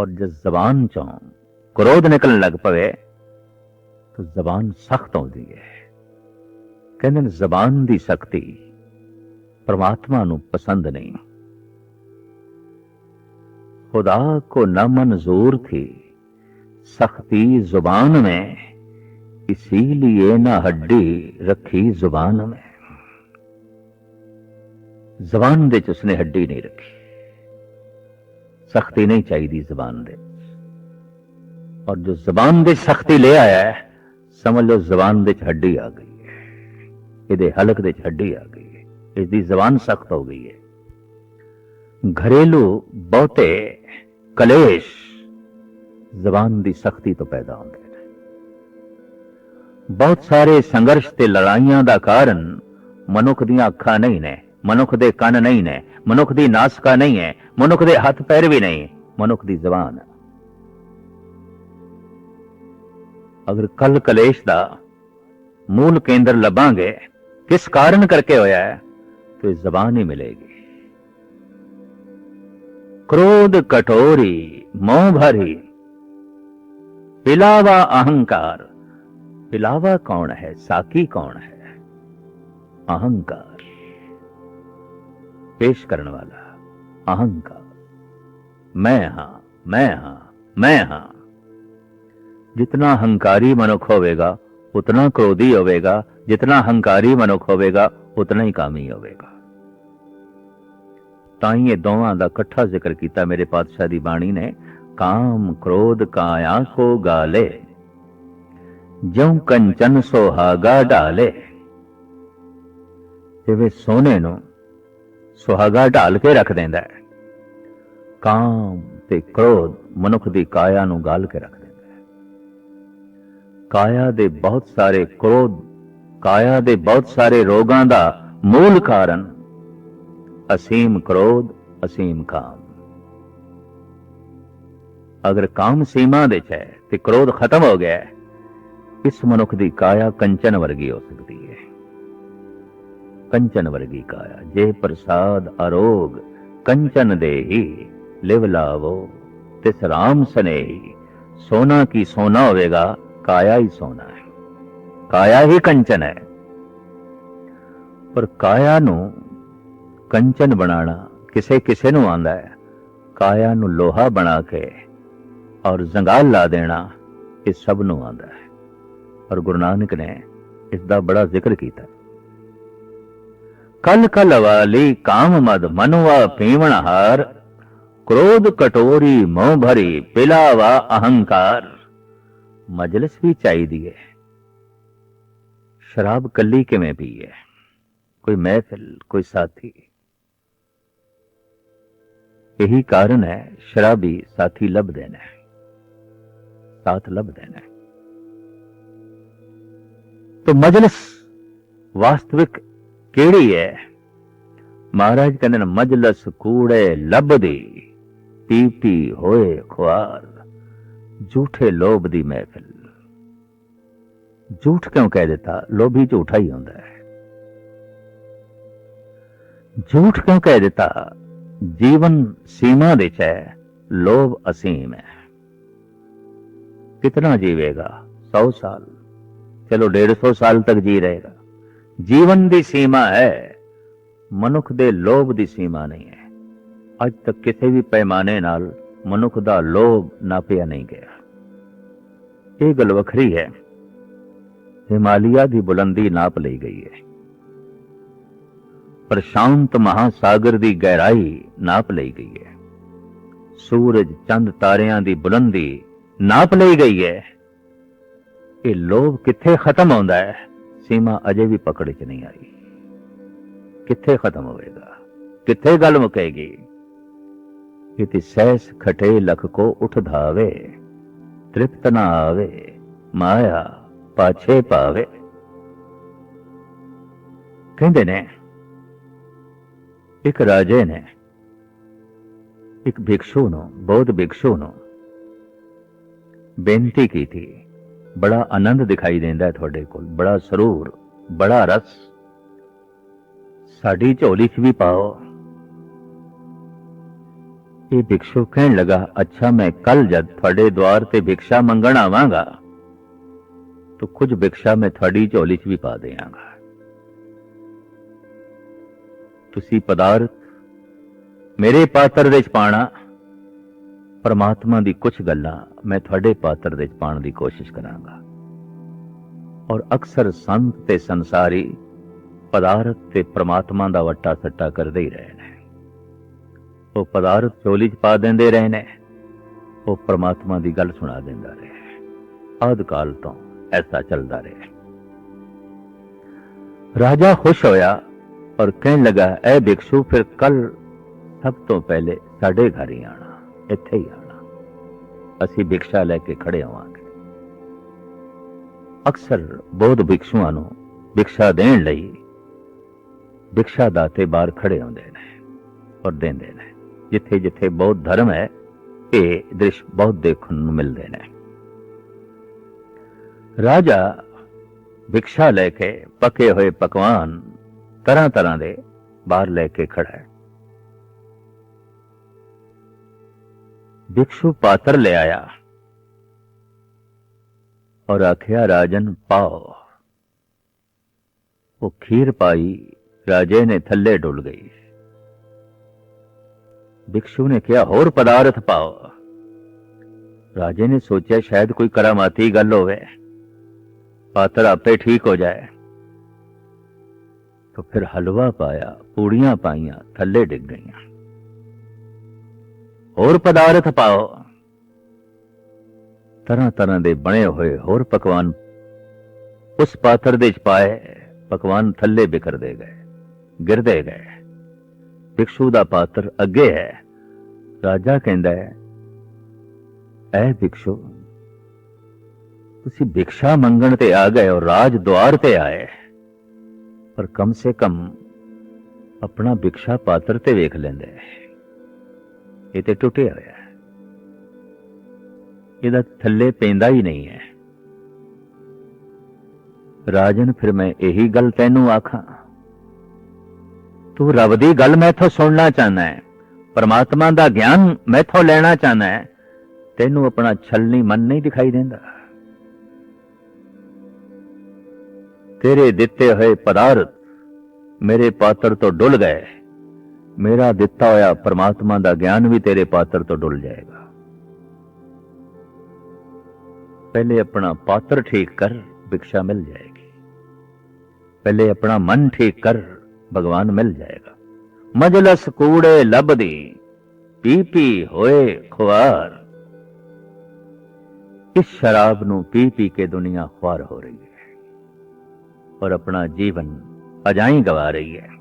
ਔਰ ਜੇ ਜ਼ਬਾਨ ਚੋਂ ਕ੍ਰੋਧ ਨਿਕਲਣ ਲੱਗ ਪਵੇ, ਤਾਂ ਜ਼ਬਾਨ ਸਖਤ ਹੁੰਦੀ ਹੈ। ਕਹਿੰਦੇ ਨੇ ਜ਼ਬਾਨ ਦੀ ਸ਼ਕਤੀ ਪਰਮਾਤਮਾ ਨੂੰ ਪਸੰਦ ਨਹੀਂ। ਖੁਦਾ ਕੋ ਨਾ ਮਨਜ਼ੂਰ ਥੀ, ਸਖਤੀ ਜ਼ੁਬਾਨ ਮੈਂ ਇਸੀलिए ਨਾ ਹੱਡੀ ਰੱਖੀ ਜ਼ੁਬਾਨ ਮੈਂ। ਜ਼ਬਾਨ ਵਿੱਚ ਉਸਨੇ ਹੱਡੀ ਨਹੀਂ ਰੱਖੀ। ਸਖਤੀ ਨਹੀਂ ਚਾਹੀਦੀ ਜ਼ਬਾਨ ਦੇ। ਔਰ ਜੋ ਜ਼ਬਾਨ ਦੇ ਸਖਤੀ ਲੈ ਆਇਆ ਹੈ, ਸਮਝ ਲਓ ਜ਼ਬਾਨ ਦੇ ਚ ਹੱਡੀ ਆ ਗਈ ਹੈ। ਇਹਦੇ ਹਲਕ ਦੇ ਚ ਹੱਡੀ ਆ ਗਈ ਹੈ। ਇਸ ਦੀ ਜ਼ਬਾਨ ਸਖਤ ਹੋ ਗਈ ਹੈ। ਘਰੇਲੂ ਬਹੁਤੇ ਕਲੇਸ਼ ਜ਼ਬਾਨ ਦੀ ਸਖਤੀ ਤੋਂ ਪੈਦਾ ਹੁੰਦੇ ਨੇ। ਬਹੁਤ ਸਾਰੇ ਸੰਘਰਸ਼ ਤੇ ਲੜਾਈਆਂ ਦਾ ਕਾਰਨ ਮਨੁੱਖ ਦੀਆਂ ਅੱਖਾਂ ਨਹੀਂ ਨੇ। ਮਨੁੱਖ ਦੇ ਕੰਨ ਨਹੀਂ ਨੇ ਮਨੁੱਖ ਦੀ ਨਾਸਕਾ ਨਹੀਂ ਹੈ ਮਨੁੱਖ ਦੇ ਹੱਥ ਪੈਰ ਵੀ ਨਹੀਂ ਮਨੁੱਖ ਦੀ ਜ਼ਬਾਨ ਹੈ ਅਗਰ ਕਲ ਕਲੇਸ਼ ਦਾ ਮੂਲ ਕੇਂਦਰ ਲੱਭਾਂਗੇ ਕਿਸ ਕਾਰਨ ਕਰਕੇ ਹੋਇਆ ਹੈ तो जबान ही मिलेगी क्रोध कटोरी मोह भरी पिलावा अहंकार पिलावा कौन है साकी कौन है अहंकार पेश करने वाला अहंकार मैं हां मैं हां मैं हां जितना हंकारी मनुख होवेगा उतना क्रोधी होवेगा जितना हंकारी मनुख होवेगा ਉਤਨਾ ਹੀ ਕਾਮੀ ਹੋਵੇਗਾ ਤਾਂ ਹੀ ਇਹ ਦੋਵਾਂ ਦਾ ਇਕੱਠਾ ਜ਼ਿਕਰ ਕੀਤਾ ਮੇਰੇ ਪਾਤਸ਼ਾਹ ਦੀ ਬਾਣੀ ਨੇ ਕਾਮ ਕ੍ਰੋਧ ਕਾਇਆ ਕੋ ਗਾਲੇ ਜਿਉ ਕੰਚਨ ਸੁਹਾਗਾ ਢਾਲੇ ਜਿਵੇਂ ਸੋਨੇ ਨੂੰ ਸੁਹਾਗਾ ਢਾਲ ਕੇ ਰੱਖ ਦਿੰਦਾ ਹੈ। ਕਾਮ ਤੇ ਕ੍ਰੋਧ ਮਨੁੱਖ ਦੀ ਕਾਇਆ ਨੂੰ ਗਾਲ ਕੇ ਰੱਖ ਦਿੰਦਾ ਹੈ। ਕਾਇਆ ਦੇ ਬਹੁਤ ਸਾਰੇ ਕ੍ਰੋਧ ਕਾਇਆ ਦੇ ਬਹੁਤ ਸਾਰੇ ਰੋਗਾਂ ਦਾ ਮੂਲ ਕਾਰਨ ਅਸੀਮ ਕ੍ਰੋਧ ਅਸੀਮ ਕਾਮ। ਅਗਰ ਕਾਮ ਸੀਮਾ ਦੇ ਚ ਹੈ ਤੇ ਕ੍ਰੋਧ ਖਤਮ ਹੋ ਗਿਆ ਹੈ, ਇਸ ਮਨੁੱਖ ਦੀ ਕਾਇਆ ਕੰਚਨ ਵਰਗੀ ਹੋ ਸਕਦੀ ਹੈ। ਕੰਚਨ ਵਰਗੀ ਕਾਇਆ, ਜੇ ਪ੍ਰਸਾਦ ਅਰੋਗ, ਕੰਚਨ ਦੇਹੀ, ਲਿਵ ਲਾਵੋ, ਤਿਸ ਰਾਮ ਸਨੇਹੀ। ਸੋਨਾ ਕੀ ਸੋਨਾ ਹੋਵੇਗਾ, ਕਾਇਆ ਹੀ ਸੋਨਾ ਹੈ। ਕਾਇਆ ਹੀ ਕੰਚਨ ਹੈ। ਪਰ ਕਾਇਆ ਨੂੰ ਕੰਚਨ ਬਣਾਉਣਾ ਕਿਸੇ ਕਿਸੇ ਨੂੰ ਆਂਦਾ ਹੈ। ਕਾਇਆ ਨੂੰ ਲੋਹਾ ਬਣਾ ਕੇ ਔਰ ਜ਼ੰਗਾਲ ਲਾ ਦੇਣਾ ਇਹ ਸਭ ਨੂੰ ਆਂਦਾ ਹੈ। ਔਰ ਗੁਰੂ ਨਾਨਕ ਨੇ ਇਸ ਦਾ ਬੜਾ ਜ਼ਿਕਰ ਕੀਤਾ। કલકલવાલી કામમદ મનવા પીવણહાર ક્રોધ કટોરી મોં ભરી પિલાવા અહંકાર मजलिस भी चाहिए दी है शराब कली के में भी है कोई महफिल कोई साथी यही कारण है शराबी साथी लब देना है साथ लब देना है तो मजलिस वास्तविक ਕਿਹੜੀ ਹੈ ਮਹਾਰਾਜ ਕਹਿੰਦੇ ਨੇ, ਮਜਲਸ ਕੂੜੇ ਲੱਭਦੀ ਪੀ ਪੀ ਹੋਏ ਖੁਆਰ, ਝੂਠੇ ਲੋਭ ਦੀ ਮਹਿਫਿਲ। ਝੂਠ ਕਿਉਂ ਕਹਿ ਦਿੱਤਾ? ਲੋਭੀ ਝੂਠਾ ਹੀ ਹੁੰਦਾ ਹੈ। ਝੂਠ ਕਿਉਂ ਕਹਿ ਦਿੱਤਾ? ਜੀਵਨ ਸੀਮਾ ਦੇ ਚ ਹੈ, ਲੋਭ ਅਸੀਮ ਹੈ। ਕਿਤਨਾ ਜੀਵੇਗਾ? 100 ਸਾਲ। ਚਲੋ 150 ਸਾਲ ਤੱਕ ਜੀ ਰਹੇਗਾ। ਜੀਵਨ ਦੀ ਸੀਮਾ ਹੈ, ਮਨੁੱਖ ਦੇ ਲੋਭ ਦੀ ਸੀਮਾ ਨਹੀਂ ਹੈ। ਅੱਜ ਤੱਕ ਕਿਸੇ ਵੀ ਪੈਮਾਨੇ ਨਾਲ ਮਨੁੱਖ ਦਾ ਲੋਭ ਨਾਪਿਆ ਨਹੀਂ ਗਿਆ। ਇਹ ਗੱਲ ਵੱਖਰੀ ਹੈ। ਹਿਮਾਲਿਆ ਦੀ ਬੁਲੰਦੀ ਨਾਪ ਲਈ ਗਈ ਹੈ। ਪ੍ਰਸ਼ਾਂਤ ਮਹਾਸਾਗਰ ਦੀ ਗਹਿਰਾਈ ਨਾਪ ਲਈ ਗਈ ਹੈ। ਸੂਰਜ ਚੰਦ ਤਾਰਿਆਂ ਦੀ ਬੁਲੰਦੀ ਨਾਪ ਲਈ ਗਈ ਹੈ। ਇਹ ਲੋਭ ਕਿੱਥੇ ਖਤਮ ਹੁੰਦਾ ਹੈ? ਸੀਮਾ ਅਜੇ ਵੀ ਪਕੜ 'ਚ ਨਹੀਂ ਆਈ। ਕਿੱਥੇ ਖਤਮ ਹੋਵੇਗਾ? ਕਿੱਥੇ ਗੱਲ ਮੁਕੇਗੀ? ਇति ਸੈਸ ਖਟੇ ਲਖ ਕੋ ਉਠ ਧਾਵੇ, ਤ੍ਰਿਪਤ ਨਾ ਆਵੇ, ਮਾਇਆ ਪਾਛੇ ਪਾਵੇ। ਕਹਿੰਦੇ ਨੇ, ਇੱਕ ਰਾਜੇ ਨੇ, ਇੱਕ ਭਿਕਸ਼ੂ ਨੂੰ, ਬੌਧ ਭਿਕਸ਼ੂ ਨੂੰ ਬੇਨਤੀ ਕੀਤੀ ਬੜਾ ਆਨੰਦ ਦਿਖਾਈ ਦਿੰਦਾ ਹੈ ਤੁਹਾਡੇ ਕੋਲ, ਬੜਾ ਸਰੂਰ, ਬੜਾ ਰਸ। ਸਾਡੀ ਝੋਲੀ 'ਚ ਵੀ ਪਾਓ। ਇਹ ਭਿਕਸ਼ੂ ਕਹਿਣ ਲਗਾ, ਅੱਛਾ, ਮੈਂ ਕੱਲ ਜਦ ਤੁਹਾਡੇ ਦਵਾਰ ਤੇ ਭਿਕਸ਼ਾ ਮੰਗਣ ਆਵਾਂਗਾ, ਤਾਂ ਕੁਝ ਭਿਕਸ਼ਾ ਮੈਂ ਤੁਹਾਡੀ ਝੋਲੀ 'ਚ ਵੀ ਪਾ ਦੇਵਾਂਗਾ ਤੁਸੀਂ ਪਦਾਰਥ ਮੇਰੇ ਪਾਤਰ ਦੇ 'ਚ ਪਾਣਾ ਪਰਮਾਤਮਾ ਦੀ ਕੁਝ ਗੱਲਾਂ ਮੈਂ ਤੁਹਾਡੇ ਪਾਤਰ ਦੇ 'ਚ ਪਾਉਣ ਦੀ ਕੋਸ਼ਿਸ਼ ਕਰਾਂਗਾ। ਔਰ ਅਕਸਰ ਸੰਤ ਤੇ ਸੰਸਾਰੀ ਪਦਾਰਥ ਤੇ ਪ੍ਰਮਾਤਮਾ ਦਾ ਵੱਟਾ ਸੱਟਾ ਕਰਦੇ ਹੀ ਰਹੇ ਨੇ ਉਹ ਪਦਾਰਥ ਚੋਲੀ 'ਚ ਪਾ ਦਿੰਦੇ ਰਹੇ ਨੇ ਉਹ ਪ੍ਰਮਾਤਮਾ ਦੀ ਗੱਲ ਸੁਣਾ ਦਿੰਦਾ ਰਿਹਾ ਆਦ ਕਾਲ ਤੋਂ ਐਸਾ ਚੱਲਦਾ ਰਿਹਾ ਰਾਜਾ ਖੁਸ਼ ਹੋਇਆ ਔਰ ਕਹਿਣ ਲੱਗਾ, ਐ ਬਿਕਸ਼ੂ ਫਿਰ ਕੱਲ ਸਭ ਤੋਂ ਪਹਿਲੇ ਸਾਡੇ ਘਰ ਹੀ ਆਣਾ ਇੱਥੇ ਹੀ ਆਣਾ ਅਸੀਂ ਭਿਕਸ਼ਾ ਲੈ ਕੇ ਖੜੇ ਹੋਵਾਂਗੇ ਅਕਸਰ ਬੌਧ ਭਿਕਸ਼ੂਆਂ ਨੂੰ ਭਿਕਸ਼ਾ ਦੇਣ ਲਈ ਭਿਕਸ਼ਾ ਦਾਤੇ ਬਾਹਰ ਖੜੇ ਹੁੰਦੇ ਨੇ ਔਰ ਦਿੰਦੇ ਨੇ। ਜਿੱਥੇ ਜਿੱਥੇ ਬੌਧ ਧਰਮ ਹੈ, ਇਹ ਦ੍ਰਿਸ਼ ਬਹੁਤ ਦੇਖਣ ਨੂੰ ਮਿਲਦੇ ਨੇ। ਰਾਜਾ ਭਿਕਸ਼ਾ ਲੈ ਕੇ ਪਕੇ ਹੋਏ ਪਕਵਾਨ ਤਰ੍ਹਾਂ ਤਰ੍ਹਾਂ ਦੇ ਬਾਹਰ ਲੈ ਕੇ ਖੜਾ ਹੈ। भिक्षु पात्र ले आया। और आख्या, राजन, पाओ। वो खीर पाई, राजे ने थल्ले डुल गई। भिक्षु ने क्या और पदार्थ पाओ। राजे ने सोचा, शायद कोई करामाती गल होवे। पात्र आपे ठीक हो जाए। तो फिर हलवा पाया, पूड़ियाँ पाइया थल्ले डिग गईया। ਹੋਰ ਪਦਾਰਥ ਪਾਓ। ਤਰ੍ਹਾਂ ਤਰ੍ਹਾਂ ਦੇ ਬਣੇ ਹੋਏ ਹੋਰ ਪਕਵਾਨ ਉਸ ਪਾਤਰ ਦੇ ਚ ਪਾਏ ਪਕਵਾਨ ਥੱਲੇ ਬਿਖਰਦੇ ਗਏ, ਗਿਰਦੇ ਗਏ। ਭਿਕਸ਼ੂ ਦਾ ਪਾਤਰ ਅੱਗੇ ਹੈ। ਰਾਜਾ ਕਹਿੰਦਾ ਹੈ, ਐ ਭਿਕਸ਼ੂ ਤੁਸੀਂ ਭਿਕਸ਼ਾ ਮੰਗਣ ਤੇ ਆ ਗਏ ਹੋ ਰਾਜ ਦੁਆਰ ਤੇ ਆਏ। ਪਰ ਕਮ ਸੇ ਕਮ ਆਪਣਾ ਭਿਕਸ਼ਾ ਪਾਤਰ ਤੇ ਵੇਖ ਲੈਂਦੇ। ਇਹ ਤੇ ਟੁੱਟਿਆ ਹੋਇਆ ਹੈ। ਇਹਦਾ ਥੱਲੇ ਪੈਂਦਾ ਹੀ ਨਹੀਂ ਹੈ। ਰਾਜਨ, ਫਿਰ ਮੈਂ ਇਹੀ ਗੱਲ ਤੈਨੂੰ ਆਖਾਂ। ਤੂੰ ਰੱਬ ਦੀ ਗੱਲ ਮੈਥੋਂ ਸੁਣਨਾ ਚਾਹਨਾ ਹੈ। ਪਰਮਾਤਮਾ ਦਾ ਗਿਆਨ ਮੈਥੋਂ ਲੈਣਾ ਚਾਹਨਾ ਹੈ। ਤੈਨੂੰ ਆਪਣਾ ਛਲਨੀ ਮਨ ਨਹੀਂ ਦਿਖਾਈ ਦਿੰਦਾ। ਤੇਰੇ ਦਿੱਤੇ ਹੋਏ ਪਦਾਰਥ ਮੇਰੇ ਪਾਤਰ ਤੋਂ ਡੁੱਲ ਗਏ। ਮੇਰਾ ਦਿੱਤਾ ਹੋਇਆ ਪਰਮਾਤਮਾ ਦਾ ਗਿਆਨ ਵੀ ਤੇਰੇ ਪਾਤਰ ਤੋਂ ਡੁੱਲ ਜਾਏਗਾ। ਪਹਿਲੇ ਆਪਣਾ ਪਾਤਰ ਠੀਕ ਕਰ ਭਿਕਸ਼ਾ ਮਿਲ ਜਾਏਗੀ। ਪਹਿਲੇ ਆਪਣਾ ਮਨ ਠੀਕ ਕਰ, ਭਗਵਾਨ ਮਿਲ ਜਾਏਗਾ। ਮਜਲਸ ਕੂੜੇ ਲੱਭਦੀ, ਪੀ ਪੀ ਹੋਏ ਖੁਆਰ। ਇਸ ਸ਼ਰਾਬ ਨੂੰ ਪੀ ਪੀ ਕੇ ਦੁਨੀਆ ਖੁਆਰ ਹੋ ਰਹੀ ਹੈ। ਔਰ ਆਪਣਾ ਜੀਵਨ ਅਜਾਈ ਗਵਾ ਰਹੀ ਹੈ।